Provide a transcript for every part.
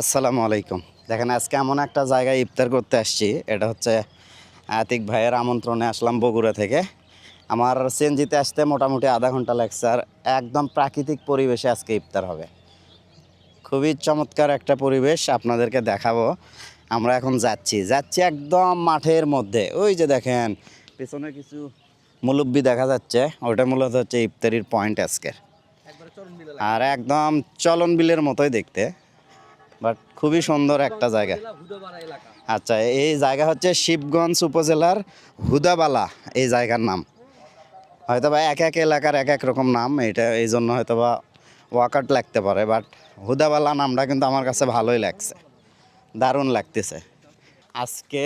আসসালামু আলাইকুম। দেখেন আজকে এমন একটা জায়গায় ইফতার করতে আসছি। এটা হচ্ছে আতিক ভাইয়ের আমন্ত্রণে আসলাম বগুড়া থেকে। আমার সিএনজিতে আসতে মোটামুটি আধা ঘণ্টা লাগছে আর একদম প্রাকৃতিক পরিবেশে আজকে ইফতার হবে। খুবই চমৎকার একটা পরিবেশ আপনাদেরকে দেখাবো। আমরা এখন যাচ্ছি। যাচ্ছি একদম মাঠের মধ্যে। ওই যে দেখেন পেছনে কিছু মুলব্বি দেখা যাচ্ছে। ওটা মূলত হচ্ছে ইফতারির পয়েন্ট আজকের। আর একদম চলন বিলের মতোই দেখতে। বাট খুবই সুন্দর একটা জায়গা। আচ্ছা এই জায়গা হচ্ছে শিবগঞ্জ উপজেলার হুদাবালা, এই জায়গার নাম। হয়তো বা এক এক এলাকার এক এক রকম নাম এটা এই জন্য হয়তো বা ওয়াকাট লাগতে পারে, বাট হুদাবালা নামটা কিন্তু আমার কাছে ভালোই লাগছে। দারুণ লাগতেছে। আজকে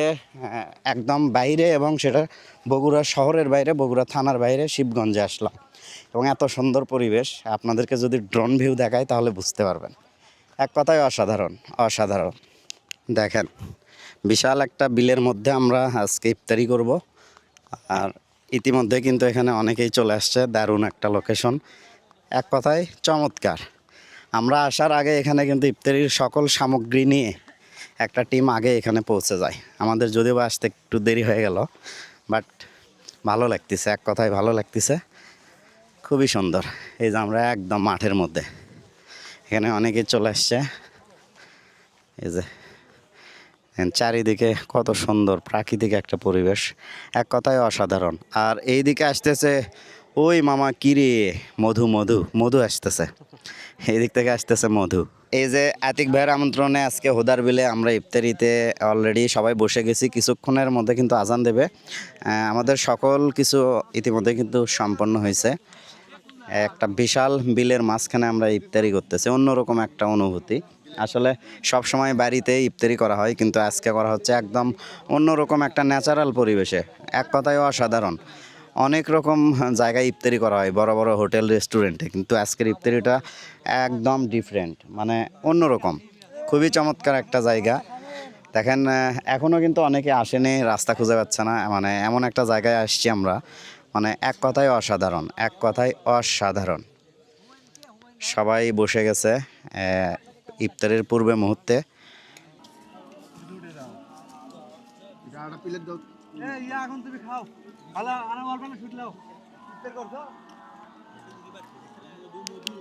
একদম বাইরে এবং সেটা বগুড়া শহরের বাইরে, বগুড়া থানার বাইরে শিবগঞ্জে আসলাম। এবং এত সুন্দর পরিবেশ, আপনাদেরকে যদি ড্রোন ভিউ দেখায় তাহলে বুঝতে পারবেন। এক কথায় অসাধারণ অসাধারণ। দেখেন, বিশাল একটা বিলের মধ্যে আমরা আজকে ইফতারি করব। আর ইতিমধ্যে কিন্তু এখানে অনেকেই চলে আসছে, দারুণ একটা লোকেশন এক কথায় চমৎকার। আমরা আসার আগে এখানে কিন্তু ইফতারির সকল সামগ্রী নিয়ে একটা টিম আগে এখানে পৌঁছে যায়। আমাদের যদিও বা আসতে একটু দেরি হয়ে গেল, বাট ভালো লাগতেছে, এক কথায় ভালো লাগতেছে। খুবই সুন্দর। এই যে আমরা একদম মাঠের মধ্যে। এখানে অনেকে চলে আসছে। এই যে চারিদিকে কত সুন্দর প্রাকৃতিক একটা পরিবেশ। এক কথায় অসাধারণ। আর এই দিকে আসতেছে, ওই মামা কিরে মধু মধু মধু আসতেছে। এই দিক থেকে আসতেছে মধু। এই যে, আতিক ভাইয়ের আমন্ত্রণে আজকে হোদার বিলে আমরা ইফতারিতে অলরেডি সবাই বসে গেছি। কিছুক্ষণের মধ্যে কিন্তু আজান দেবে। আমাদের সকল কিছু ইতিমধ্যে কিন্তু সম্পন্ন হয়েছে। একটা বিশাল বিলের মাঝখানে আমরা ইফতারি করতেছি, অন্যরকম একটা অনুভূতি। আসলে সব সময় বাড়িতে ইফতারি করা হয়, কিন্তু আজকে করা হচ্ছে একদম অন্যরকম একটা ন্যাচারাল পরিবেশে। এক কথায় অসাধারণ। অনেক রকম জায়গায় ইফতারি করা হয়, বড় বড় হোটেল রেস্টুরেন্টে কিন্তু আজকের ইফতারিটা একদম ডিফারেন্ট মানে অন্যরকম। খুবই চমৎকার একটা জায়গা। দেখেন এখনও কিন্তু অনেকে আসেনি, রাস্তা খুঁজে পাচ্ছে না মানে এমন একটা জায়গায় আসছি আমরা। মানে এক কথায় অসাধারণ, এক কথায় অসাধারণ। সবাই বসে গেছে ইফতারের পূর্বে মুহূর্তে। খাও। করছ?